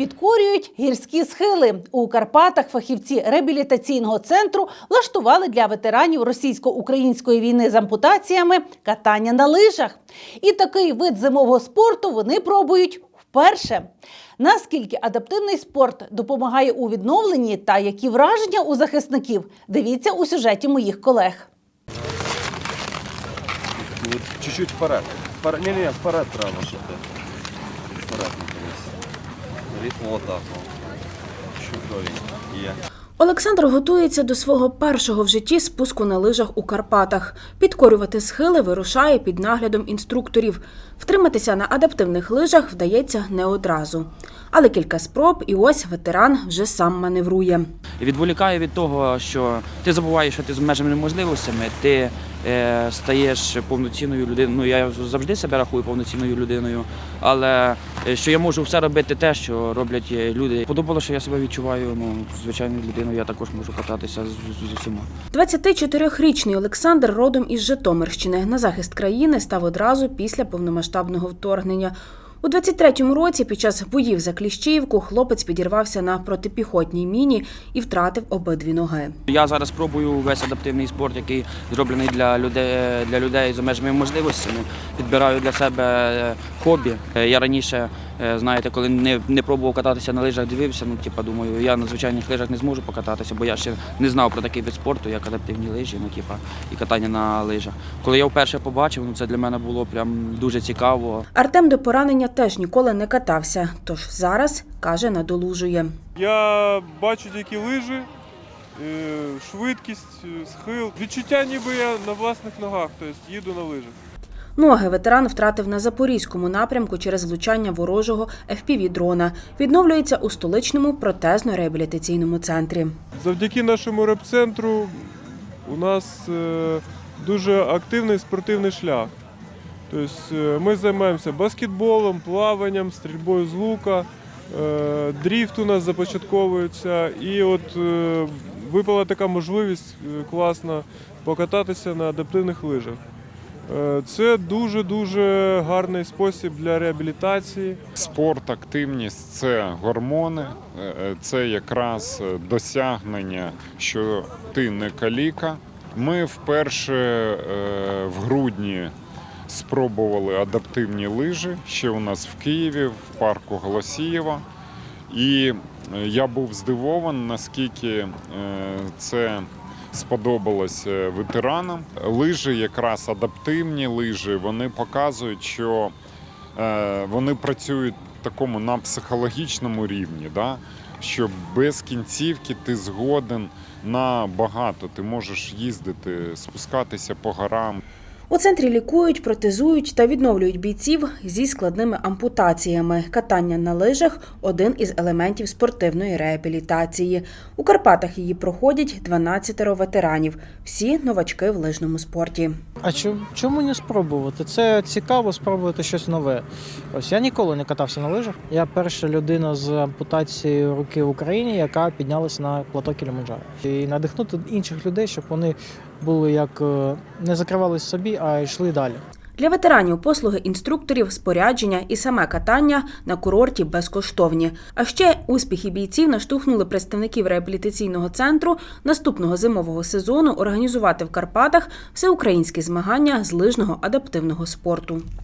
підкорюють гірські схили. У Карпатах фахівці реабілітаційного центру влаштували для ветеранів російсько-української війни з ампутаціями катання на лижах. І такий вид зимового спорту вони пробують вперше. Наскільки адаптивний спорт допомагає у відновленні та які враження у захисників, дивіться у сюжеті моїх колег. Чуть-чуть вперед. Не, не, вперед треба. Вперед наконець. Ритм отак. о. Чудові. Є. Олександр готується до свого першого в житті спуску на лижах у Карпатах. Підкорювати схили вирушає під наглядом інструкторів. Втриматися на адаптивних лижах вдається не одразу. Але кілька спроб, і ось ветеран вже сам маневрує. відволікає від того, що ти забуваєш, що ти з обмеженими можливостями, ти е, стаєш повноцінною людиною. Ну я завжди себе рахую повноцінною людиною, але що я можу все робити те, що роблять е, люди. Подобало, що я себе відчуваю ну, звичайною людиною. Я також можу кататися з, з усіма. 24-річний Олександр родом із Житомирщини. На захист країни став одразу після повномасштабного вторгнення. У 23-му році під час боїв за Кліщіївку хлопець підірвався на протипіхотній міні і втратив обидві ноги. Я зараз пробую весь адаптивний спорт, який зроблений для людей для людей з обмеженими можливостями. Підбираю для себе е, хобі. Е, Я раніше, знаєте, коли не, не пробував кататися на лижах, дивився. Ну, типа, думаю, я на звичайних лижах не зможу покататися, бо я ще не знав про такий вид спорту, як адаптивні лижі, ну типа, і катання на лижах. Коли я вперше побачив, ну це для мене було прям дуже цікаво. Артем до поранення теж ніколи не катався, тож зараз каже, надолужує. Я бачу тільки лижі, е, швидкість, е, схил. Відчуття, ніби я на власних ногах, тобто їду на лижах. Ноги ветеран втратив на запорізькому напрямку через влучання ворожого FPV-дрона. Відновлюється у столичному протезно-реабілітаційному центрі. Завдяки нашому реп-центру у нас е, дуже активний спортивний шлях. Тобто е, ми займаємося баскетболом, плаванням, стрільбою з лука, е, дріфт у нас започатковується. І от випала така можливість класна покататися на адаптивних лижах. Е, Це дуже-дуже гарний спосіб для реабілітації. Спорт, активність це гормони, е, е, це якраз досягнення, що ти не каліка. Ми вперше в грудні спробували адаптивні лижі ще у нас в Києві, в парку Голосієва. І я був здивований, наскільки це сподобалось е, ветеранам. Лижі, якраз адаптивні лижі, вони показують, що е, вони працюють такому на психологічному рівні, да? що без кінцівки ти згоден на багато. Ти можеш їздити, спускатися по горам. У центрі лікують, протезують та відновлюють бійців зі складними ампутаціями. Катання на лижах один із елементів спортивної реабілітації. У Карпатах її проходять 12 ветеранів. Всі новачки в лижному спорті. А чому не спробувати? Це цікаво спробувати щось нове. Ось я ніколи не катався на лижах. Я перша людина з ампутацією руки в Україні, яка піднялася на плато Кіліманджаро. І надихнути інших людей, щоб вони були як е, не закривались собі, а йшли далі. Для ветеранів послуги інструкторів, спорядження і саме катання на курорті безкоштовні. А ще успіхи бійців наштовхнули представників реабілітаційного центру наступного зимового сезону організувати в Карпатах всеукраїнські змагання з лижного адаптивного спорту.